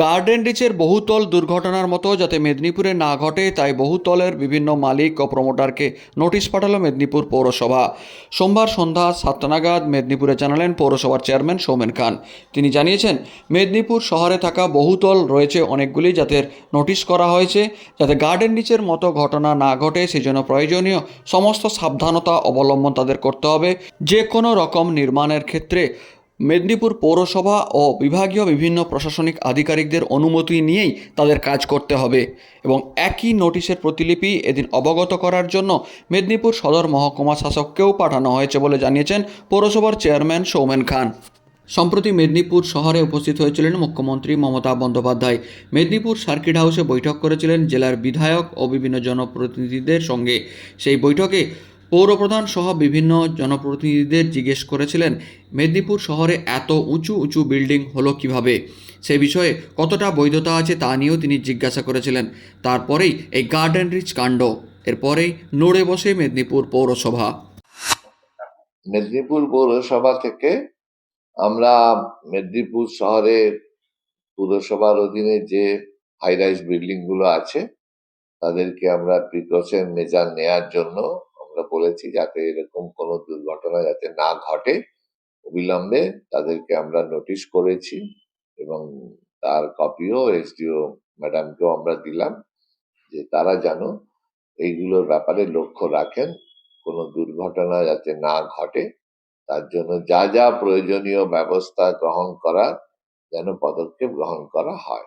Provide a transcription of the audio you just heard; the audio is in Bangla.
গার্ডেন রিচের বহুতল দুর্ঘটনার মতো যাতে মেদিনীপুরে না ঘটে, তাই বহুতলের বিভিন্ন মালিক ও প্রমোটারকে নোটিশ পাঠালো মেদিনীপুর পৌরসভা। সোমবার সন্ধ্যা সাতটা নাগাদ মেদিনীপুরে জানালেন পৌরসভার চেয়ারম্যান সৌমেন খান। তিনি জানিয়েছেন, মেদিনীপুর শহরে থাকা বহুতল রয়েছে অনেকগুলি যাদের নোটিশ করা হয়েছে, যাতে গার্ডেন রিচের মতো ঘটনা না ঘটে সেই জন্য প্রয়োজনীয় সমস্ত সাবধানতা অবলম্বন তাদের করতে হবে। যে কোনো রকম নির্মাণের ক্ষেত্রে মেদিনীপুর পৌরসভা ও বিভাগীয় বিভিন্ন প্রশাসনিক আধিকারিকদের অনুমতি নিয়েই তাদের কাজ করতে হবে এবং একই নোটিশের প্রতিলিপি এদিন অবগত করার জন্য মেদিনীপুর সদর মহকুমা শাসককেও পাঠানো হয়েছে বলে জানিয়েছেন পৌরসভার চেয়ারম্যান সৌমেন খান। সম্প্রতি মেদিনীপুর শহরে উপস্থিত হয়েছিলেন মুখ্যমন্ত্রী মমতা বন্দ্যোপাধ্যায়। মেদিনীপুর সার্কিট হাউসে বৈঠক করেছিলেন জেলার বিধায়ক ও বিভিন্ন জনপ্রতিনিধিদের সঙ্গে। সেই বৈঠকে পৌরপ্রধান সহ বিভিন্ন জনপ্রতিনিধিদের জিজ্ঞেস করেছিলেন, মেদিনীপুর শহরে এত উঁচু উঁচু বিল্ডিং হলো কীভাবে? সে বিষয়ে কতটা বৈধতা আছে তা নিয়েও তিনি জিজ্ঞাসা করেছিলেন। তারপরেই এই গার্ডেন রিচ কাণ্ড, এরপরেই নড়ে বসে মেদিনীপুর পৌরসভা। মেদিনীপুর পৌরসভা থেকে আমরা মেদিনীপুর শহরের পুরসভার অধীনে যে হাই রাইজ বিল্ডিংগুলো আছে, তাদেরকে আমরা প্রিকশন মেজার নেয়ার জন্য আমরা বলেছি যাতে এরকম কোনো দুর্ঘটনা যাতে না ঘটে, অবিলম্বে তাদেরকে আমরা নোটিশ করেছি এবং তার কপিও এসডিও ম্যাডামকেও আমরা দিলাম যে তারা যেন এইগুলোর ব্যাপারে লক্ষ্য রাখেন, কোনো দুর্ঘটনা যাতে না ঘটে, তার জন্য যা যা প্রয়োজনীয় ব্যবস্থা গ্রহণ করার, যেন পদক্ষেপ গ্রহণ করা হয়।